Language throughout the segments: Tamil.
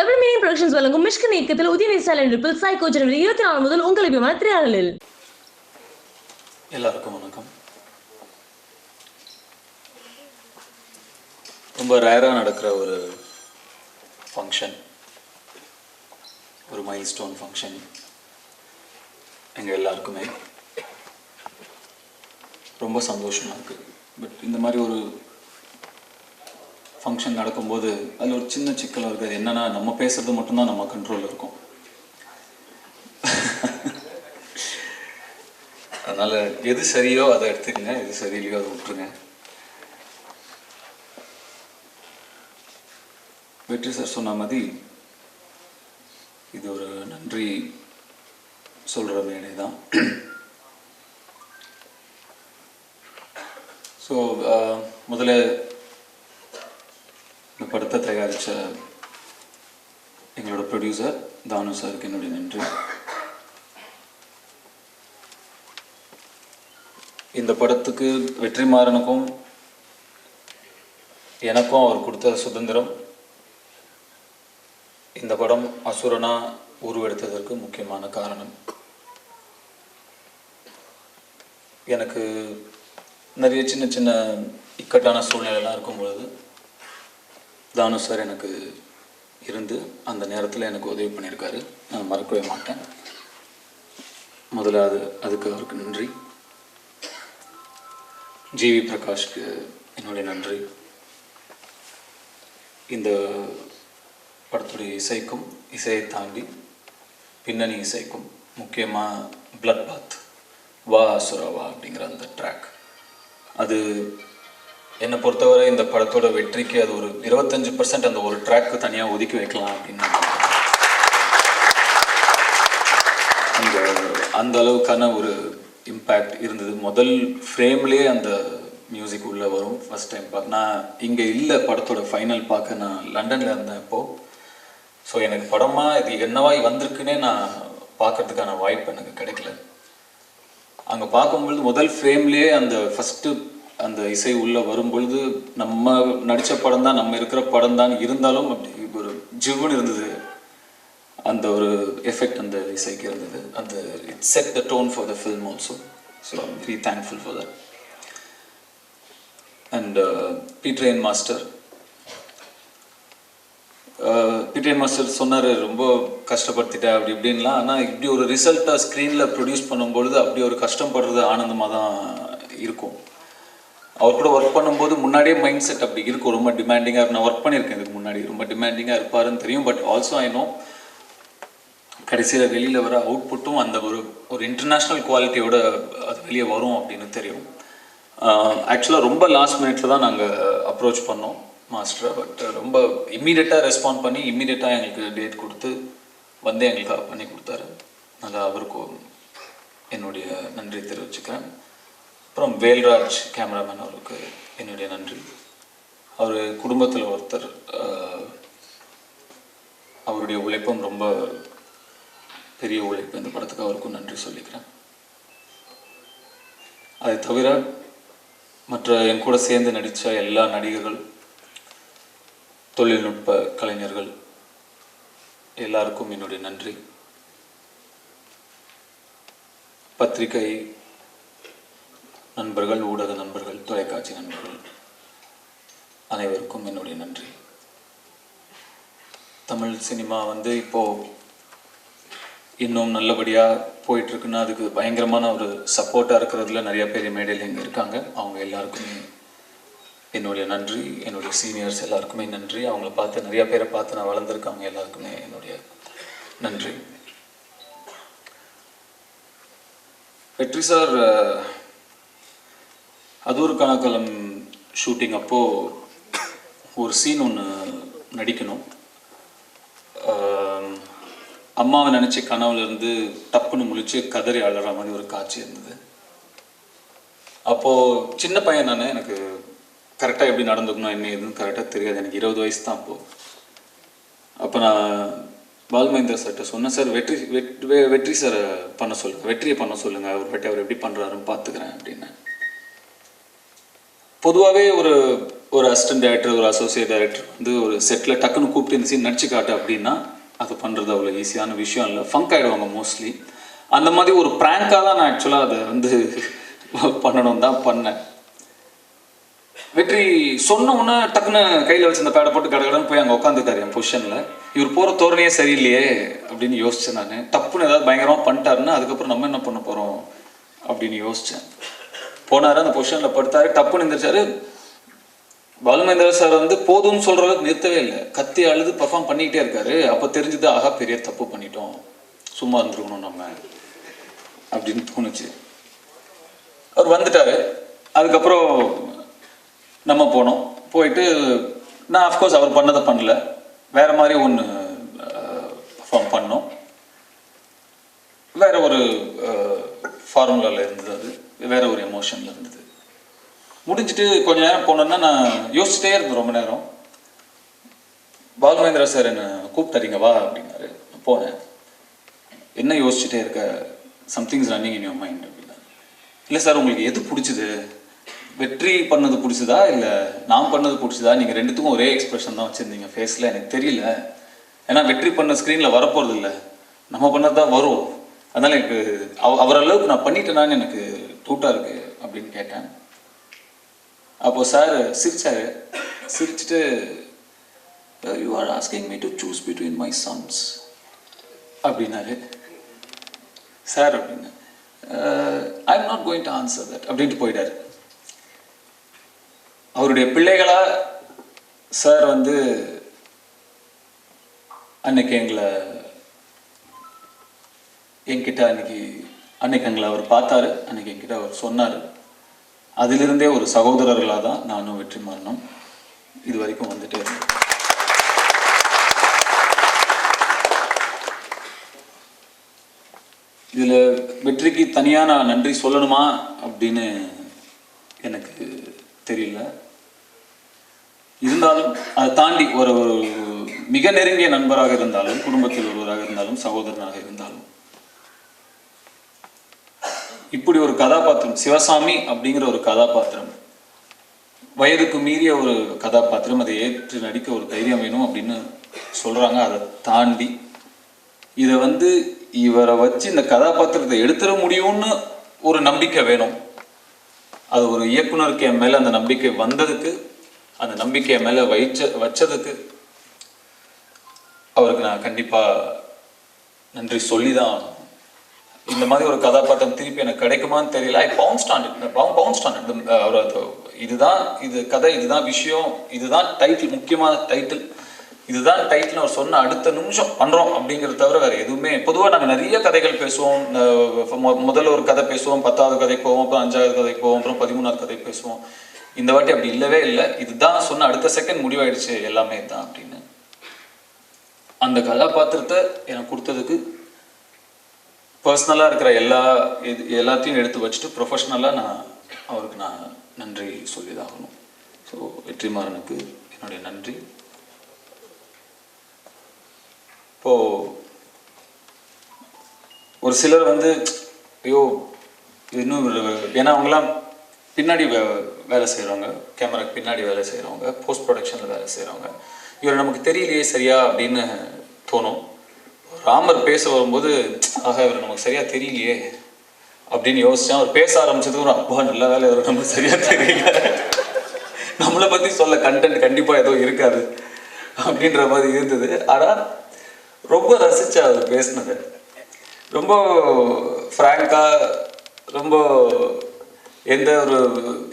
டபுள் மீனிங் ப்ரொடக்ஷன்ஸ் வழங்கும் மிஷ்கன் இயக்கத்தில் உதயநிதி ஸ்டாலின் நடிப்பில் சாய்கோ ஜனவரி இருபத்தி நாலு முதல் உங்கள் விமான திரையாடலில் எல்லாருக்கும் வணக்கம். ரொம்ப ரேராக நடக்கிற ஒரு ஃபங்க்ஷன் ஒரு மைல் ஸ்டோன் ஃபங்க்ஷன் எங்கள் எல்லாருக்குமே. ரொம்ப சந்தோஷமாக இருக்குது பட் இந்த மாதிரி ஒரு ஃபங்க்ஷன் நடக்கும்போது அதில் ஒரு சின்ன சிக்கலாக இருக்குது. அது என்னன்னா நம்ம பேசுறது மட்டும்தான் நம்ம கண்ட்ரோலில் இருக்கும். அதனால் எது சரியோ அதை எடுத்துக்கங்க. எது சரியில்லையோ அதை விட்டுருங்க. வெற்றி சார் சொன்ன மாதிரி இது ஒரு நன்றி சொல்கிற மேடை தான். ஸோ முதல்ல இந்த படத்தை தயாரித்த எங்களோட ப்ரொடியூசர் தானு சாருக்கு என்னுடைய நன்றி. இந்த படத்துக்கு வெற்றிமாறனுக்கும் எனக்கும் அவர் கொடுத்த சுதந்திரம். இந்த படம் அசுரனா உருவெடுத்ததற்கு முக்கியமான காரணம். எனக்கு நிறைய சின்ன சின்ன இக்கட்டான சூழ்நிலைலாம் இருக்கும் பொழுது தானு சார் எனக்கு இருந்து அந்த நேரத்தில் எனக்கு உதவி பண்ணியிருக்காரு நான் மறக்கவே மாட்டேன். முதல்ல அது அதுக்கு அவருக்கு நன்றி. ஜிவி பிரகாஷ்க்கு என்னுடைய நன்றி. இந்த படத்துடைய இசைக்கும் இசையை தாண்டி பின்னணி இசைக்கும் முக்கியமாக பிளட் பாத் வா அசுரவா அப்படிங்கிற அந்த ட்ராக் அது என்னை பொறுத்தவரை இந்த படத்தோட வெற்றிக்கு அது ஒரு இருபத்தஞ்சு பர்சன்ட் அந்த ஒரு ட்ராக்கு தனியாக ஒதுக்கி வைக்கலாம் அப்படின்னு அந்த அந்த அளவுக்கான ஒரு இம்பேக்ட் இருந்தது. முதல் ஃப்ரேம்லேயே அந்த மியூசிக் உள்ளே வரும் ஃபர்ஸ்ட் டைம் பார்க்க நான் இங்கே இல்லை படத்தோட ஃபைனல் பார்க்க நான் லண்டனில் இருந்தேன் இப்போது ஸோ எனக்கு படமாக இது என்னவாய் வந்திருக்குன்னே நான் பார்க்கறதுக்கான வாய்ப்பு எனக்கு கிடைக்கல. அங்கே பார்க்கும்பொழுது முதல் ஃப்ரேம்லேயே அந்த ஃபஸ்ட்டு அந்த இசை உள்ளே வரும்பொழுது நம்ம நடித்த படம் தான் நம்ம இருக்கிற படம் தான். இருந்தாலும் அப்படி ஒரு ஜிவ்னு இருந்தது. அந்த ஒரு எஃபெக்ட் அந்த இசைக்கு இருந்தது. அந்த it set the tone for the film also so I'm very thankful for that and Peter Hein master Peter Hein master சொன்னார் ரொம்ப கஷ்டப்படுத்திட்டேன் அப்படி இப்படின்லாம். ஆனால் இப்படி ஒரு ரிசல்ட்டாக ஸ்க்ரீனில் ப்ரொடியூஸ் பண்ணும்பொழுது அப்படி ஒரு கஷ்டப்படுறது ஆனந்தமாக தான் இருக்கும். அவர் கூட ஒர்க் பண்ணும்போது முன்னாடியே மைண்ட் செட் அப்படி இருக்கும். ரொம்ப டிமாண்டிங்காக நான் ஒர்க் பண்ணியிருக்கேன் இதுக்கு முன்னாடி. ரொம்ப டிமாண்டிங்காக இருப்பாருன்னு தெரியும். பட் ஆல்சோ ஐ நோ கடைசியில் வெளியில் வர அவுட்புட்டும் அந்த ஒரு ஒரு இன்டர்நேஷ்னல் குவாலிட்டியோட அது வெளியே வரும் அப்படின்னு தெரியும். ஆக்சுவலாக ரொம்ப லாஸ்ட் மினிட்ல தான் நாங்கள் அப்ரோச் பண்ணோம் மாஸ்டரை பட் ரொம்ப இம்மீடியட்டாக ரெஸ்பாண்ட் பண்ணி இம்மீடியட்டாக எங்களுக்கு டேட் கொடுத்து வந்து எங்களுக்கு பண்ணி கொடுத்தாரு. நல்லா அவருக்கும் என்னுடைய நன்றி தெரிவிச்சுக்கிறேன். அப்புறம் வேல்ராஜ் கேமராமேன் அவருக்கு என்னுடைய நன்றி. அவர் குடும்பத்தில் ஒருத்தர் அவருடைய உழைப்பும் ரொம்ப பெரிய உழைப்பு. இந்த படத்துக்கு அவருக்கும் நன்றி சொல்லிக்கிறேன். அதை தவிர மற்ற என் கூட சேர்ந்து நடித்த எல்லா நடிகர்கள் தொழில்நுட்ப கலைஞர்கள் எல்லாருக்கும் என்னுடைய நன்றி. பத்திரிகை நண்பர்கள் ஊடக நண்பர்கள் தொலைக்காட்சி நண்பர்கள் அனைவருக்கும் என்னுடைய நன்றி. தமிழ் சினிமா வந்து இப்போது இன்னும் நல்லபடியாக போயிட்டுருக்குன்னா அதுக்கு பயங்கரமான ஒரு சப்போர்ட்டாக இருக்கிறதுல நிறைய பேர் மேடையில் இங்கே இருக்காங்க. அவங்க எல்லாருக்குமே என்னுடைய நன்றி. என்னுடைய சீனியர்ஸ் எல்லாருக்குமே நன்றி. அவங்கள பார்த்து நிறைய பேரை பார்த்து நான் வளர்ந்துருக்கேன் அவங்க எல்லாருக்குமே என்னுடைய நன்றி. வெற்றி சார் அது ஒரு கனகலம் ஷூட்டிங் அப்போது ஒரு சீன் ஒன்று நடிக்கணும். அம்மாவை நினச்சி கனவுலேருந்து டப்புன்னு முழிச்சு கதறி அழற மாதிரி ஒரு காட்சி இருந்தது. அப்போது சின்ன பையன் நான் எனக்கு கரெக்டாக எப்படி நடந்துக்கணும் என்ன எதுன்னு கரெக்டாக தெரியாது. எனக்கு இருபது வயசு தான் அப்போது அப்போ நான் பால்மேந்தர் சார்கிட்ட சொன்னேன் சார் வெற்றி வெட்- வெ- வெற்றி சாரை பண்ண சொல்லுங்கள் வெற்றியை பண்ண சொல்லுங்கள் அவர் பற்றி அவர் எப்படி பண்ணுறாருன்னு பார்த்துக்கிறேன் அப்படின்னு பொதுவாகவே ஒரு ஒரு அசிஸ்டன்ட் டைரக்டர் ஒரு அசோசியேட் டைரக்டர் வந்து ஒரு செட்டில் டக்குன்னு கூப்பிட்டு இந்த சீன் நடிச்சு காட்டு அப்படின்னா அது பண்ணுறது அவ்வளோ ஈஸியான விஷயம் இல்லை. ஃபங்க் ஆகிடுவாங்க மோஸ்ட்லி அந்த மாதிரி ஒரு ப்ராங்காக தான் நான் ஆக்சுவலாக அதை வந்து பண்ணணும் தான் பண்ணேன். வெற்றி சொன்ன உடனே டக்குன்னு கையில் வச்சிருந்த பேடை போட்டு கடகடன்னு போய் அங்கே உட்காந்துட்டார் என் பொசிஷனில் இவர் போகிற தோரணையே சரியில்லையே அப்படின்னு யோசித்தேன் நான். டப்புன்னு ஏதாவது பயங்கரமாக பண்ணிட்டாருன்னா அதுக்கப்புறம் நம்ம என்ன பண்ண போகிறோம் அப்படின்னு யோசித்தேன் போனார் அந்த பொசிஷனில் படுத்தார் டப்புன்னு எந்திரிச்சாரு. பாலுமேந்திர சார் வந்து போதும்னு சொல்கிற அளவுக்கு நிறுத்தவே இல்லை. கத்தி அழுது பர்ஃபார்ம் பண்ணிக்கிட்டே இருக்காரு. அப்போ தெரிஞ்சது ஆகா பெரிய தப்பு பண்ணிட்டோம். சும்மா இருந்துருக்கணும் நம்ம. அப்படின்னு தோணுச்சு. அவர் வந்துட்டார். அதுக்கப்புறம் நம்ம போனோம். போயிட்டு நான் அஃப்கோர்ஸ் அவர் பண்ணதை பண்ணல. வேற மாதிரி ஒன்று பர்ஃபார்ம் பண்ணோம். வேற ஒரு ஃபார்முலாவில் இருந்தது அது. வேற ஒரு எமோஷனில் இருந்தது. முடிஞ்சிட்டு கொஞ்ச நேரம் போனோன்னா நான் யோசிச்சிட்டே இருந்தேன் ரொம்ப நேரம். பாலுமேந்திரா சார் என்ன கூப்பிட்டாரிங்க வா அப்படின்னாரு. போனேன். என்ன யோசிச்சுட்டே இருக்க? Somethings running in your mind அப்படின்னா இல்லை சார் உங்களுக்கு எது பிடிச்சது? வெற்றி பண்ணது பிடிச்சதா? இல்லை நான் பண்ணது பிடிச்சதா? நீங்கள் ரெண்டுத்துக்கும் ஒரே எக்ஸ்பிரஷன் தான் வச்சுருந்தீங்க ஃபேஸில் எனக்கு தெரியல. ஏன்னா வெற்றி பண்ண ஸ்க்ரீனில் வரப்போகிறது இல்லை நம்ம பண்ணது தான் வரும். அதனால் எனக்கு அவ அவரளவுக்கு நான் பண்ணிட்டேனான்னு எனக்கு கூட்டம் இருக்கு அப்படின்னு கேட்டேன். அப்போ சார் சிரிச்சாரு. சிரிச்சுட்டு you are asking me to choose between my sons அப்படின்னாரு. சார் அப்படின்னு I am not going to answer that அப்படின்ட்டு போயிட்டாரு. அவருடைய பிள்ளைகளா சார் வந்து அன்னைக்கு எங்களை என்கிட்ட அன்னைக்கு அன்னைக்கு எங்களை அவர் பார்த்தாரு. அன்னைக்கு என்கிட்ட அவர் சொன்னார். அதிலிருந்தே ஒரு சகோதரர்களாக தான் நானும் வெற்றி மாறணும் இது வரைக்கும் வந்துட்டே இருந்தேன் இதில் வெற்றிக்கு தனியாக நான் நன்றி சொல்லணுமா அப்படின்னு எனக்கு தெரியல. இருந்தாலும் அதை தாண்டி ஒரு ஒரு மிக நெருங்கிய நண்பராக இருந்தாலும் குடும்பத்தில் ஒருவராக இருந்தாலும் சகோதரனாக இருந்தாலும் இப்படி ஒரு கதாபாத்திரம் சிவசாமி அப்படிங்கிற ஒரு கதாபாத்திரம். வயதுக்கு மீறிய ஒரு கதாபாத்திரம் அதை ஏற்று நடிக்க ஒரு தைரியம் வேணும் அப்படின்னு சொல்கிறாங்க அதை தாண்டி இதை வந்து இவரை வச்சு இந்த கதாபாத்திரத்தை எடுத்துட முடியும்னு ஒரு நம்பிக்கை வேணும். அது ஒரு இயக்குனருக்கு என் மேலே அந்த நம்பிக்கை வந்ததுக்கு அந்த நம்பிக்கையை மேலே வைச்ச வச்சதுக்கு அவருக்கு நான் கண்டிப்பாக நன்றி சொல்லி தான் இந்த மாதிரி ஒரு கதாபாத்திரம் திருப்பி எனக்கு கிடைக்குமான்னு தெரியல. I bounced on it bounced on it அவர் இதுதான் இது கதை இதுதான் விஷயம் இதுதான் டைட்டில் முக்கியமான டைட்டில் இதுதான் டைட்டில் அவர் சொன்ன அடுத்த நிமிஷம் பண்றோம் அப்படிங்கிறத தவிர வேற எதுவுமே. பொதுவாக நாங்கள் நிறைய கதைகள் பேசுவோம். முதல்ல ஒரு கதை பேசுவோம் பத்தாவது கதைக்கு போவோம் அப்புறம் அஞ்சாவது கதைக்கு போவோம் அப்புறம் பதிமூணாவது கதைக்கு பேசுவோம். இந்த வாட்டி அப்படி இல்லவே இல்லை. இதுதான் சொன்ன அடுத்த செகண்ட் முடிவாயிடுச்சு. எல்லாமே தான் அப்படின்னு. அந்த கதாபாத்திரத்தை எனக்கு கொடுத்ததுக்கு பர்சனலாக இருக்கிற எல்லா இது எல்லாத்தையும் எடுத்து வச்சுட்டு ப்ரொஃபஷ்னலாக நான் அவருக்கு நான் நன்றி சொல்லிதாகணும் ஸோ வெற்றிமாறனுக்கு என்னுடைய நன்றி. இப்போ ஒரு சிலர் வந்து ஐயோ இன்னும் ஏன்னா அவங்களாம் பின்னாடி வே- வேலை செய்கிறவங்க கேமராக்கு பின்னாடி வேலை செய்கிறவங்க போஸ்ட் ப்ரொடக்ஷனில் வேலை செய்கிறவங்க இவர் நமக்கு தெரியலையே சரியா அப்படின்னு தோணும். ராமர் பேச வரும்போது ஆக இவர் நமக்கு சரியா தெரியலையே அப்படின்னு யோசிச்சேன். அவர் பேச ஆரம்பிச்சதுக்கு ஒரு அப்பா நல்ல வேலை இவர் நமக்கு சரியா தெரியல. நம்மளை பத்தி சொல்ல கண்டென்ட் கண்டிப்பா ஏதோ இருக்காது அப்படின்ற மாதிரி இருந்தது. ஆனா ரொம்ப ரசிச்சா அவர் பேசினது. ரொம்ப ஃப்ராங்கா ரொம்ப எந்த ஒரு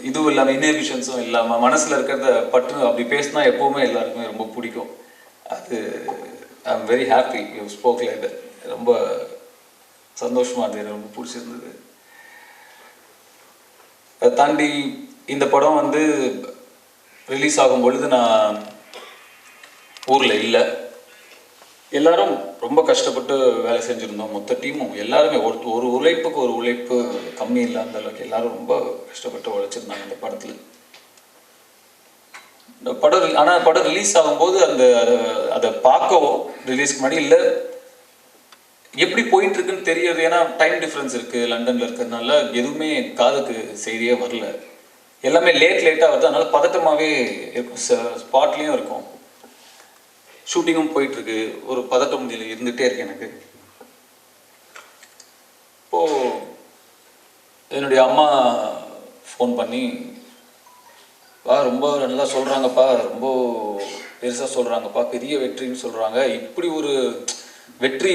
இதுவும் இல்லாமல் இன்ஹிபிஷன்ஸும் இல்லாமல் மனசில் இருக்கிறத பட்டு அப்படி பேசினா எப்போவுமே எல்லாருக்குமே ரொம்ப பிடிக்கும். அது I am very happy you spoke like ரொம்ப சந்தோஷமாக இருந்தது எனக்கு ரொம்ப பிடிச்சிருந்தது. அதை தாண்டி இந்த படம் வந்து ரிலீஸ் ஆகும் பொழுது நான் ஊரில் இல்லை. எல்லாரும் ரொம்ப கஷ்டப்பட்டு வேலை செஞ்சுருந்தோம் மொத்த டீமும். எல்லாருமே ஒரு ஒரு உழைப்புக்கு ஒரு உழைப்பு கம்மி இல்லாத அளவுக்கு எல்லாரும் ரொம்ப கஷ்டப்பட்டு உழைச்சிருந்தாங்க இந்த படத்தில். படம் ஆனால் படம் ரிலீஸ் ஆகும்போது அந்த அதை பார்க்கவோ ரிலீஸ்க்கு முன்னாடி இல்லை எப்படி போயிட்டு இருக்குன்னு தெரியாது. ஏன்னா டைம் டிஃப்ரென்ஸ் இருக்கு லண்டன்ல இருக்கிறதுனால எதுவுமே காதுக்கு செய்தியே வரல. எல்லாமே லேட் லேட்டாக வருது. அதனால பதட்டமாகவே இருக்கும். ஸ்பாட்லேயும் இருக்கும். ஷூட்டிங்கும் போயிட்டுருக்கு. ஒரு பதட்டம் இருந்துகிட்டே இருக்கு எனக்கு. இப்போது என்னுடைய அம்மா ஃபோன் பண்ணி பா ரொம்ப நல்லா சொல்கிறாங்கப்பா ரொம்ப பெருசாக சொல்கிறாங்கப்பா பெரிய வெற்றின்னு சொல்கிறாங்க இப்படி ஒரு வெற்றி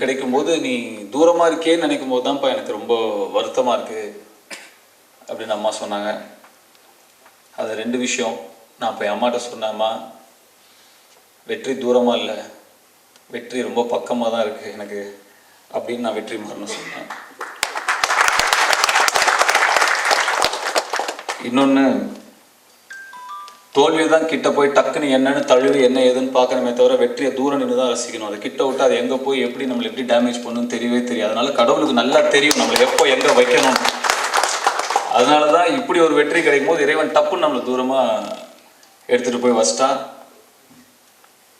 கிடைக்கும்போது நீ தூரமாக இருக்கேன்னு நினைக்கும் போது தான்ப்பா எனக்கு ரொம்ப வருத்தமாக இருக்குது அப்படின்னு அம்மா சொன்னாங்க. அது ரெண்டு விஷயம். நான் இப்போ என் அம்மாட்ட சொன்னேம்மா வெற்றி தூரமாக இல்லை வெற்றி ரொம்ப பக்கமாக தான் இருக்குது எனக்கு அப்படின்னு நான் வெற்றி மாறணும் சொன்னேன். இன்னொன்று தோல்வி தான் கிட்ட போய் டக்குன்னு என்னன்னு தழுவி என்ன ஏதுன்னு பார்க்கணுமே தவிர வெற்றியை தூரம் நின்று தான் ரசிக்கணும். அதை கிட்ட விட்டு அது எங்கே போய் எப்படி நம்மளை எப்படி டேமேஜ் பண்ணணும்னு தெரியவே தெரியாது. அதனால கடவுளுக்கு நல்லா தெரியும் நம்மளை எப்போ எங்கே வைக்கணும் அதனால தான் இப்படி ஒரு வெற்றி கிடைக்கும் போது இறைவன் டப்புன்னு நம்மளை தூரமாக எடுத்துகிட்டு போய் வச்சிட்டான்.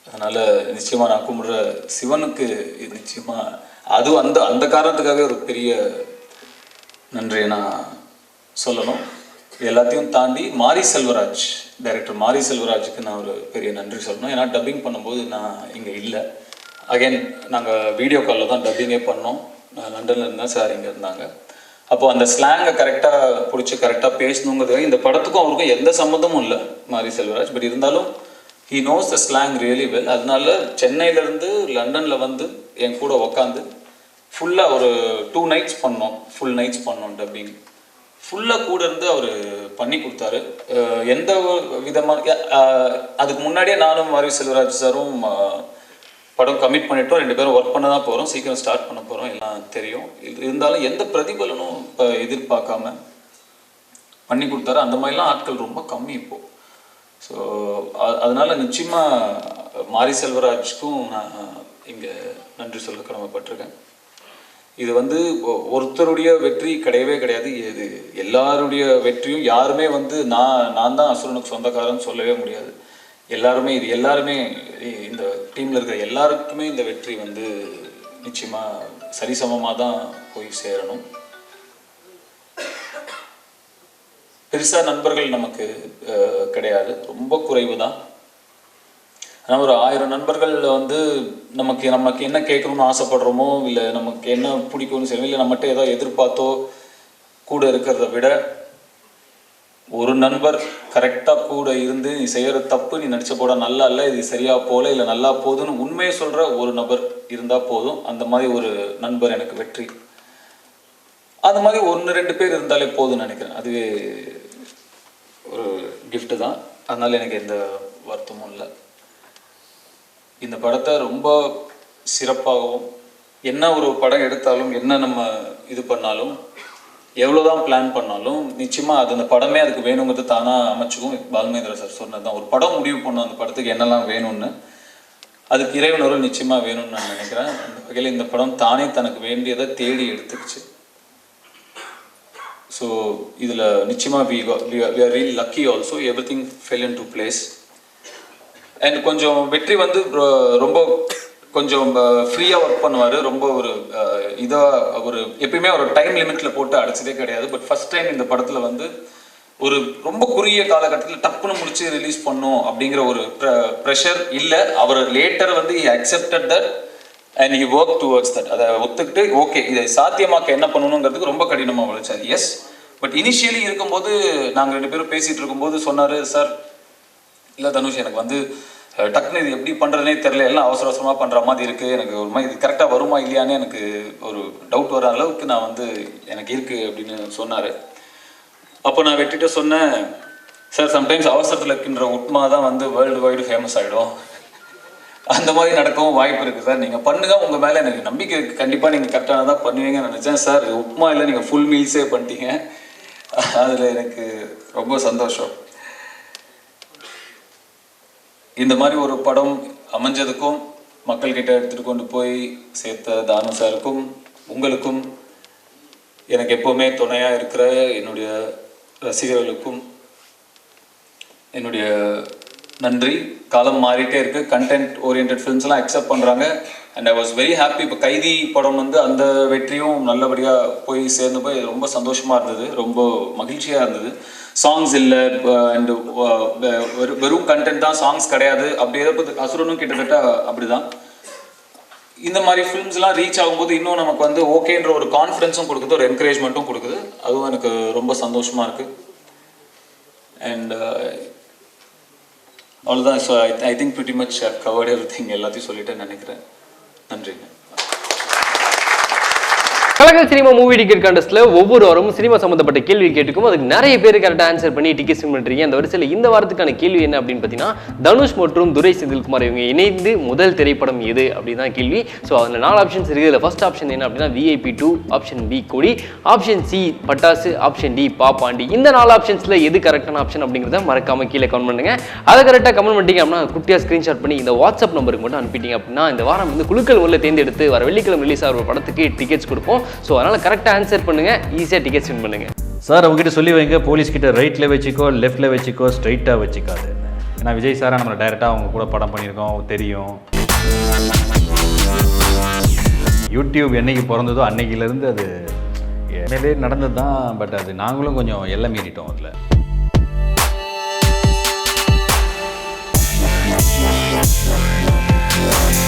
அதனால் நிச்சயமாக நான் கும்பிடுற சிவனுக்கு இது நிச்சயமா அது அந்த அந்த காரணத்துக்காகவே ஒரு பெரிய நன்றியை நான் சொல்லணும். எல்லாத்தையும் தாண்டி மாரி செல்வராஜ். டைரக்டர் மாரி செல்வராஜுக்கு நான் ஒரு பெரிய நன்றி சொல்லணும். ஏன்னா டப்பிங் பண்ணும்போது நான் இங்கே இல்லை. அகைன் நாங்கள் வீடியோ காலில் தான் டப்பிங்கே பண்ணோம். நான் லண்டனில் இருந்தேன் சார் இங்கே இருந்தாங்க. அப்போ அந்த ஸ்லாங்கை கரெக்டாக பிடிச்சி கரெக்டாக பேசணுங்கிறது இந்த படத்துக்கும் அவருக்கும் எந்த சம்மந்தமும் இல்லை மாரி செல்வராஜ். பட் இருந்தாலும் he knows the slang really well அதனால சென்னையிலேருந்து லண்டனில் வந்து என் கூட உக்காந்து ஃபுல்லாக ஒரு டூ நைட்ஸ் பண்ணோம். ஃபுல் நைட்ஸ் பண்ணோம் டப்பிங் ஃபுல்லாக கூட இருந்து அவர் பண்ணி கொடுத்தாரு. எந்த ஒரு விதமான அதுக்கு முன்னாடியே நானும் மாரி செல்வராஜ் சாரும் படம் கமிட் பண்ணிட்டோம். ரெண்டு பேரும் ஒர்க் பண்ண தான் போகிறோம் சீக்கிரம் ஸ்டார்ட் பண்ண போகிறோம் எல்லாம் தெரியும். இது இருந்தாலும் எந்த பிரதிபலனும் இப்போ எதிர்பார்க்காம பண்ணி கொடுத்தாரு. அந்த மாதிரிலாம் ஆட்கள் ரொம்ப கம்மி இப்போ. ஸோ அதனால நிச்சயமாக மாரி செல்வராஜ்க்கும் நான் இங்கே நன்றி சொல்ல கடமைப்பட்டிருக்கேன். இது வந்து ஒருத்தருடைய வெற்றி கிடையவே கிடையாது. இது எல்லாருடைய வெற்றியும் யாருமே வந்து நான் நான் தான் அசுரனுக்கு சொந்தக்காரன்னு சொல்லவே முடியாது. எல்லாருமே இது எல்லாருமே இந்த டீம்ல இருக்கிற எல்லாருக்குமே இந்த வெற்றி வந்து நிச்சயமா சரிசமமாக தான் போய் சேரணும். பெருசா நண்பர்கள் நமக்கு கிடையாது. ரொம்ப குறைவு தான். ஆனால் ஒரு ஆயிரம் நண்பர்கள் வந்து நமக்கு நமக்கு என்ன கேட்கணும்னு ஆசைப்படுறோமோ இல்லை நமக்கு என்ன பிடிக்கும்னு சொல்லி இல்லை நம்மகிட்ட ஏதோ எதிர்பார்த்தோ கூட இருக்கிறத விட ஒரு நண்பர் கரெக்டாக கூட இருந்து நீ செய்கிற தப்பு நீ நடிச்ச போட நல்லா இல்லை இது சரியாக போகல இல்லை நல்லா போகுதுன்னு உண்மையை சொல்கிற ஒரு நபர் இருந்தால் போதும். அந்த மாதிரி ஒரு நண்பர் எனக்கு வெற்றி. அந்த மாதிரி ஒன்று ரெண்டு பேர் இருந்தாலே போதும்னு நினைக்கிறேன். அதுவே ஒரு கிஃப்ட்டு தான். அதனால் எனக்கு எந்த வருத்தமும் இல்லை. இந்த படத்தை ரொம்ப சிறப்பாகவும் என்ன ஒரு படம் எடுத்தாலும் என்ன நம்ம இது பண்ணாலும் எவ்வளோதான் பிளான் பண்ணாலும் நிச்சயமாக அது அந்த படமே அதுக்கு வேணுங்கிறது தானாக அமைச்சுக்கும். பால்மேந்திர சார் சொன்னது தான் ஒரு படம் முடிவு பண்ணோம் அந்த படத்துக்கு என்னெல்லாம் வேணும்னு அதுக்கு இறைவனரும் நிச்சயமாக வேணும்னு நான் நினைக்கிறேன். அந்த வகையில் இந்த படம் தானே தனக்கு வேண்டியதை தேடி எடுத்துக்கிச்சு. ஸோ இதில் நிச்சயமாக we we are real lucky also every thing fell in to place and கொஞ்சம் வெற்றி வந்து ரொம்ப கொஞ்சம் uh, ஃப்ரீயாக ஒர்க் பண்ணுவார். ரொம்ப ஒரு uh, இதாக ஒரு எப்பயுமே ஒரு டைம் லிமிட்டில் போட்டு அடைச்சதே கிடையாது. பட் ஃபர்ஸ்ட் டைம் இந்த படத்தில் வந்து ஒரு ரொம்ப குறுகிய காலகட்டத்தில் டப்புன்னு முடிச்சு ரிலீஸ் பண்ணும் அப்படிங்கிற ஒரு ப்ரெஷர் இல்லை. அவர் லேட்டர் வந்து accepted that and he work towards that அதை ஒத்துக்கிட்டு ஓகே இதை சாத்தியமாக்க என்ன பண்ணணுங்கிறதுக்கு ரொம்ப கடினமாக உழைச்சார். எஸ் பட் இனிஷியலி இருக்கும்போது நாங்கள் ரெண்டு பேரும் பேசிகிட்டு இருக்கும்போது சொன்னார் சார் இல்லை தனுஷ் எனக்கு வந்து டக்குன்னு இது எப்படி பண்ணுறதுனே தெரில எல்லாம் அவசர அவசரமாக பண்ணுற மாதிரி இருக்குது எனக்கு ஒரு மாதிரி இது கரெக்டாக வருமா இல்லையான்னு எனக்கு ஒரு டவுட் வர அளவுக்கு நான் வந்து எனக்கு இருக்குது அப்படின்னு சொன்னார். அப்போ நான் வெட்டிட்டு சொன்னேன் சார் சம்டைம்ஸ் அவசரத்தில் இருக்கின்ற உப்மா தான் வந்து வேர்ல்டு வைடு ஃபேமஸ் ஆகிடும் அந்த மாதிரி நடக்கவும் வாய்ப்பு இருக்குது சார் நீங்கள் பண்ணுங்க. உங்கள் மேலே எனக்கு நம்பிக்கை இருக்குது கண்டிப்பாக நீங்கள் கரெக்டாக தான் பண்ணுவீங்கன்னு நினச்சேன் சார் உப்மா இல்லை நீங்கள் ஃபுல் மீல்ஸே பண்ணிட்டீங்க. அதில் எனக்கு ரொம்ப சந்தோஷம். இந்த மாதிரி ஒரு படம் அமைஞ்சதுக்கும் மக்கள்கிட்ட எடுத்துட்டு கொண்டு போய் சேர்த்த தானு சாருக்கும் உங்களுக்கும் எனக்கு எப்போவுமே துணையாக இருக்கிற என்னுடைய ரசிகர்களுக்கும் என்னுடைய நன்றி. காலம் மாறிட்டே இருக்கு. கண்டென்ட் ஓரியன்ட் ஃபிலிம்ஸ்லாம் அக்செப்ட் பண்ணுறாங்க and I was very happy இப்போ கைதி படம் வந்து அந்த வெற்றியும் நல்லபடியாக போய் சேர்ந்து போய் ரொம்ப சந்தோஷமாக இருந்தது. ரொம்ப மகிழ்ச்சியாக இருந்தது. சாங்ஸ் இல்லை அண்ட் வெறும் கண்டென்ட் தான் சாங்ஸ் கிடையாது. அப்படி அசுரனும் கிட்டத்தட்ட அப்படிதான். இந்த மாதிரி ஃபிலிம்ஸ்லாம் ரீச் ஆகும்போது இன்னும் நமக்கு வந்து ஓகேன்ற ஒரு கான்ஃபிடன்ஸும் கொடுக்குது ஒரு என்கரேஜ்மெண்ட்டும் கொடுக்குது. அதுவும் எனக்கு ரொம்ப சந்தோஷமாக இருக்குது அண்ட் அவ்வளோதான் so I I think pretty much covered every thing எல்லாத்தையும் சொல்லிட்டேன்னு நினைக்கிறேன். நன்றிங்க. கலக்கல் சினிமா மூவி டிக்கெட் கண்டஸ்ட்ல ஒவ்வொரு வாரமும் சினிமா சம்பந்தப்பட்ட கேள்வி கேட்டுக்கும் அதுக்கு நிறைய பேர் கரெக்டாக ஆன்சர் பண்ணி டிக்கெட் வின் பண்றீங்க. அந்த வரிசையில் இந்த வாரத்துக்கான கேள்வி என்ன அப்படின்னு பார்த்தீங்கன்னா தனுஷ் மற்றும் துரை செந்தில்குமார் இவங்க இணைந்து முதல் திரைப்படம் எது அப்படின்னு தான் கேள்வி. ஸோ அதில் நாலு ஆப்ஷன்ஸ் இருக்குது. இதில் ஃபர்ஸ்ட் ஆப்ஷன் என்ன அப்படின்னா VIP two option B Kodi option C Pattas option D Pa Paandi. இந்த நாலு ஆப்ஷன்ஸில் எது கரெக்டான ஆப்ஷன் அப்படிங்கிறத மறக்காம கீழே கமெண்ட் பண்ணுங்க. அதை கரெக்டாக கமெண்ட் பண்ணிட்டீங்க அப்படின்னா குட்டியாக ஸ்க்ரீன்ஷாட் பண்ணி இந்த வாட்ஸ்அப் நம்பருக்கு மட்டும் அனுப்பிட்டீங்க அப்படின்னா இந்த வாரம் வந்து குழுக்கள் உள்ள தேர்ந்தெடுத்து வர வெள்ளிக்கிழமை ரிலீஸ் ஆகிற ஒரு படத்துக்கு டிக்கெட்ஸ் கொடுப்போம். ஸோ அதனால் கரெக்டாக ஆன்சர் பண்ணுங்கள் ஈஸியாக டிக்கெட் வின் பண்ணுங்கள் சார் அவங்ககிட்ட சொல்லி வைங்க போலீஸ்கிட்ட ரைட்டில் வச்சுக்கோ லெஃப்ட்டில் வச்சுக்கோ ஸ்ட்ரைட்டாக வச்சுக்காது. ஏன்னா விஜய் சாரை நம்மளை டைரெக்டாக அவங்க கூட படம் பண்ணியிருக்கோம் தெரியும். யூடியூப் என்றைக்கு பிறந்ததோ அன்னைக்கிலேருந்து அது மேலே நடந்தது தான் பட் அது நாங்களும் கொஞ்சம் எல்லாம் மீறிட்டோம் அதில். Yeah.